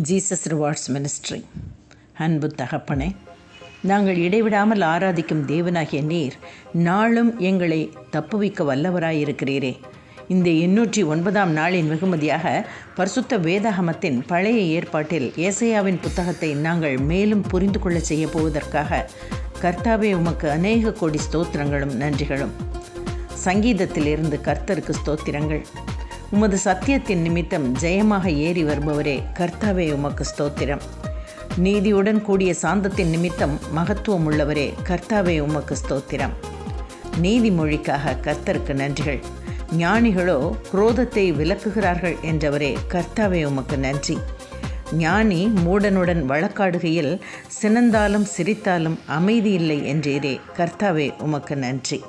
Jesus rewards ministry அன்பு தகப்பனே நாங்கள் இடைவிடாமல் ஆராதிக்கும் தேவனாகிய நீர் நாளும் எங்களை தப்புவிக்க வல்லவராயிருக்கிறீரே. இந்த எண்ணூற்றி ஒன்பதாம் நாளின் வெகுமதியாக பரிசுத்த வேதாகமத்தின் பழைய ஏற்பாட்டில் ஏசையாவின் புத்தகத்தை நாங்கள் மேலும் புரிந்து கொள்ள செய்ய போவதற்காக கர்த்தாவே உமக்கு அநேக கோடி ஸ்தோத்திரங்களும் நன்றிகளும். சங்கீதத்திலிருந்து கர்த்தருக்கு ஸ்தோத்திரங்கள். உமது சத்தியத்தின் நிமித்தம் ஜெயமாக ஏறி வருபவரே கர்த்தாவே உமக்கு ஸ்தோத்திரம். நீதியுடன் கூடிய சாந்தத்தின் நிமித்தம் மகத்துவம் உள்ளவரே கர்த்தாவே உமக்கு ஸ்தோத்திரம். நீதிமொழிக்காக கர்த்தருக்கு நன்றிகள். ஞானிகளோ குரோதத்தை விலக்குகிறார்கள் என்றவரே கர்த்தாவே உமக்கு நன்றி. ஞானி மூடனுடன் வழக்காடுகையில் சினந்தாலும் சிரித்தாலும் அமைதியில்லை என்றீரே கர்த்தாவே உமக்கு நன்றி.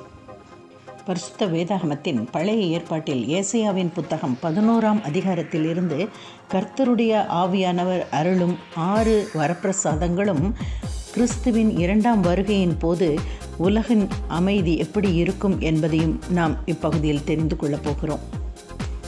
பரிசுத்த வேதாகமத்தின் பழைய ஏற்பாட்டில் ஏசையாவின் புத்தகம் பதினோராம் அதிகாரத்தில் இருந்து கர்த்தருடைய ஆவியானவர் அருளும் ஆறு வரப்பிரசாதங்களும் கிறிஸ்துவின் இரண்டாம் வருகையின் போது உலகின் அமைதி எப்படி இருக்கும் என்பதையும் நாம் இப்பகுதியில் தெரிந்து கொள்ளப் போகிறோம்.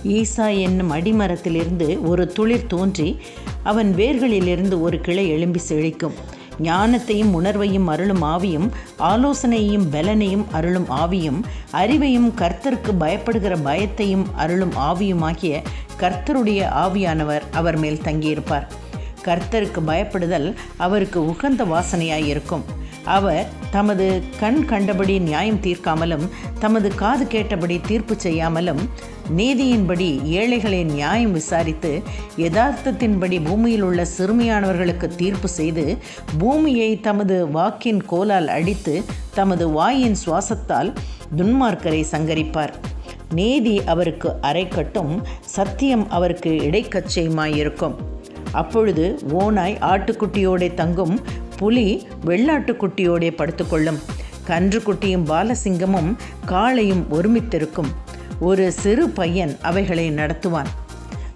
ஈசா என்னும் அடிமரத்திலிருந்து ஒரு துளிர் தோன்றி அவன் வேர்களிலிருந்து ஒரு கிளை எழும்பி செழிக்கும். ஞானத்தையும் உணர்வையும் அருளும் ஆவியும் ஆலோசனையையும் பலனையும் அருளும் ஆவியும் அறிவையும் கர்த்தருக்கு பயப்படுகிற பயத்தையும் அருளும் ஆவியுமாகிய கர்த்தருடைய ஆவியானவர் அவர் மேல் தங்கியிருப்பார். கர்த்தருக்கு பயப்படுதல் அவருக்கு உகந்த வாசனையாயிருக்கும் இருக்கும். அவர் தமது கண் கண்டபடி நியாயம் தீர்க்காமலும் தமது காது கேட்டபடி தீர்ப்பு செய்யாமலும் நீதியின்படி ஏழைகளை நியாயம் விசாரித்து யதார்த்தத்தின்படி பூமியில் உள்ள சிறுமியானவர்களுக்கு தீர்ப்பு செய்து பூமியை தமது வாக்கின் கோலால் அடித்து தமது வாயின் சுவாசத்தால் துன்மார்க்கரை சங்கரிப்பார். நீதி அவருக்கு அரைக்கட்டும் சத்தியம் அவருக்கு இடைக்கச்சையுமாயிருக்கும். அப்பொழுது ஓனாய் ஆட்டுக்குட்டியோட தங்கும் புலி வெள்ளாட்டுக்குட்டியோடே படுத்துக்கொள்ளும். கன்றுக்குட்டியும் பாலசிங்கமும் காளையும் ஒருமித்திருக்கும். ஒரு சிறு பையன் அவைகளை நடத்துவான்.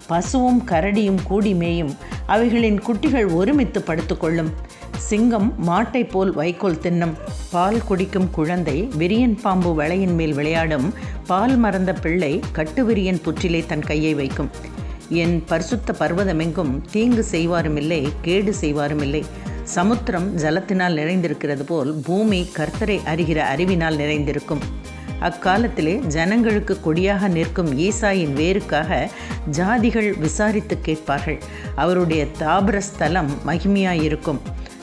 பசுவும் கரடியும் கூடி மேயும். அவைகளின் குட்டிகள் ஒருமித்து படுத்துக்கொள்ளும். சிங்கம் மாட்டை போல் வைக்கோல் தின்னும். பால் குடிக்கும் குழந்தை விரியன் பாம்பு வளையின் மேல் விளையாடும். பால் மறந்த பிள்ளை கட்டுவிரியன் புற்றிலே தன் கையை வைக்கும். என் பரிசுத்த பர்வதமெங்கும் தீங்கு செய்வாருமில்லை கேடு செய்வாருமில்லை. சமுத்திரம் ஜலத்தினால் நிறைந்திருக்கிறது போல் பூமி கர்த்தரை அறிகிற அறிவினால் நிறைந்திருக்கும். அக்காலத்திலே ஜனங்களுக்கு கொடியாக நிற்கும் ஈசாயின் வேருக்காக ஜாதிகள் விசாரித்து கேட்பார்கள். அவருடைய தாபர ஸ்தலம் மகிமையாயிருக்கும்.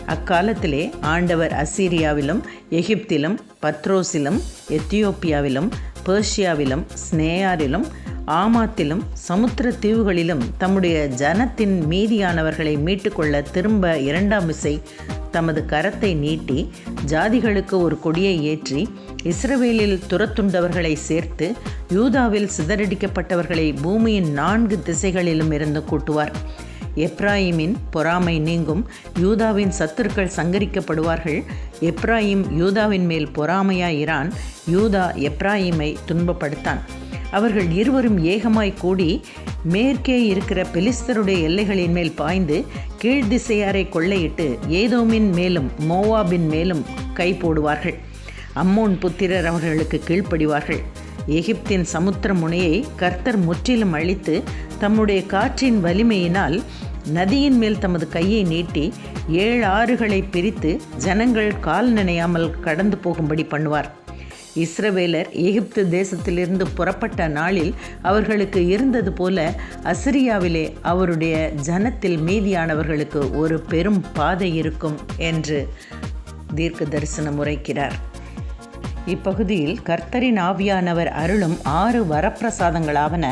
அக்காலத்திலே ஆண்டவர் அசீரியாவிலும் எகிப்திலும் பத்ரோஸிலும் எத்தியோப்பியாவிலும் பேர்ஷியாவிலும் ஸ்னேயாரிலும் ஆமாத்திலும் சமுத்திர தீவுகளிலும் தம்முடைய ஜனத்தின் மீதியானவர்களை மீட்டுக்கொள்ள திரும்ப இரண்டாம் இசை தமது கரத்தை நீட்டி ஜாதிகளுக்கு ஒரு கொடியை ஏற்றி இஸ்ரவேலில் துரத்துண்டவர்களை சேர்த்து யூதாவில் சிதறடிக்கப்பட்டவர்களை பூமியின் நான்கு திசைகளிலும் இருந்து கூட்டுவார். எப்ராயிமின் பொறாமை நீங்கும் யூதாவின் சத்துருக்கள் சங்கரிக்கப்படுவார்கள். எப்ராயிம் யூதாவின் மேல் பொறாமையாயிரான் யூதா எப்ராயிமை துன்பப்படுத்தான். அவர்கள் இருவரும் ஏகமாய் கூடி மேற்கே இருக்கிற பெலிஸ்தருடைய எல்லைகளின் மேல் பாய்ந்து கீழ்திசையாரை கொள்ளையிட்டு ஏதோமின் மேலும் மோவாபின் மேலும் கை போடுவார்கள். அம்மோன் புத்திரர் அவர்களுக்கு கீழ்ப்படிவார்கள். எகிப்தின் சமுத்திர முனையை கர்த்தர் முற்றிலும் அழித்து தம்முடைய காற்றின் வலிமையினால் நதியின் மேல் தமது கையை நீட்டி ஏழு ஆறுகளை பிரித்து ஜனங்கள் கால் நினையாமல் கடந்து போகும்படி பண்ணுவார். இஸ்ரவேலர் எகிப்து தேசத்திலிருந்து புறப்பட்ட நாளில் அவர்களுக்கு இருந்தது போல அசிரியாவிலே அவருடைய ஜனத்தில் மீதியானவர்களுக்கு ஒரு பெரும் பாதை இருக்கும் என்று தீர்க்க தரிசனம் உரைக்கிறார். இப்பகுதியில் கர்த்தரின் ஆவியானவர் அருளும் ஆறு வரப்பிரசாதங்களாவன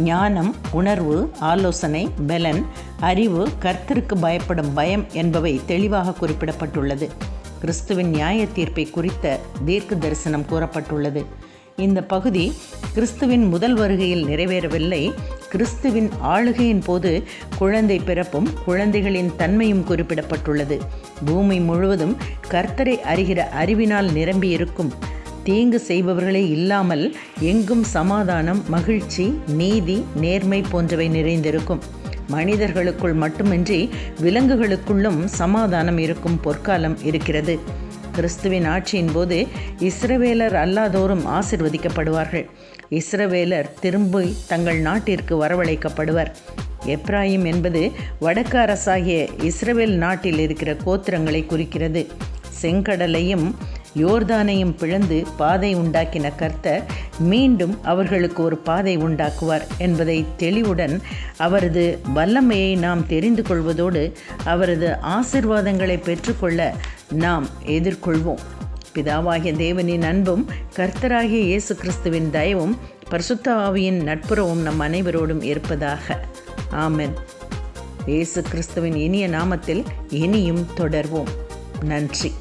ஞானம் உணர்வு ஆலோசனை பலன் அறிவு கர்த்தருக்கு பயப்படும் பயம் என்பவை தெளிவாக குறிப்பிடப்பட்டுள்ளது. கிறிஸ்துவின் நியாய தீர்ப்பை குறித்த தீர்க்க தரிசனம் கூறப்பட்டுள்ளது. இந்த பகுதி கிறிஸ்துவின் முதல் வருகையில் நிறைவேறவில்லை. கிறிஸ்துவின் ஆளுகையின் போது குழந்தை பிறப்பும் குழந்தைகளின் தன்மையும் குறிப்பிடப்பட்டுள்ளது. பூமி முழுவதும் கர்த்தரை அறிகிற அறிவினால் நிரம்பியிருக்கும். தீங்கு செய்பவர்களே இல்லாமல் எங்கும் சமாதானம் மகிழ்ச்சி நீதி நேர்மை போன்றவை நிறைந்திருக்கும். மனிதர்களுக்குள் மட்டுமின்றி விலங்குகளுக்குள்ளும் சமாதானம் இருக்கும் பொற்காலம் இருக்கிறது. கிறிஸ்துவின் ஆட்சியின் போது இஸ்ரவேலர் அல்லாதோரும் ஆசிர்வதிக்கப்படுவார்கள். இஸ்ரவேலர் திரும்பி தங்கள் நாட்டிற்கு வரவழைக்கப்படுவர். எப்ராயிம் என்பது வடக்கு அரசாகிய இஸ்ரவேல் நாட்டில் இருக்கிற கோத்திரங்களை குறிக்கிறது. செங்கடலையும் யோர்தானையும் பிளந்து பாதை உண்டாக்கின கர்த்தர் மீண்டும் அவர்களுக்கு ஒரு பாதை உண்டாக்குவார் என்பதை தெளிவுடன் அவரது வல்லமையை நாம் தெரிந்து கொள்வதோடு அவரது ஆசிர்வாதங்களை பெற்றுக்கொள்ள நாம் எதிர்கொள்வோம். பிதாவாகிய தேவனின் அன்பும் கர்த்தராகிய இயேசு கிறிஸ்துவின் தயவும் பரிசுத்த ஆவியின் நட்புறவும் நம் அனைவரோடும் இருப்பதாக. ஆமென். இயேசு கிறிஸ்துவின் இனிய நாமத்தில் இனியும் தொடர்வோம். நன்றி.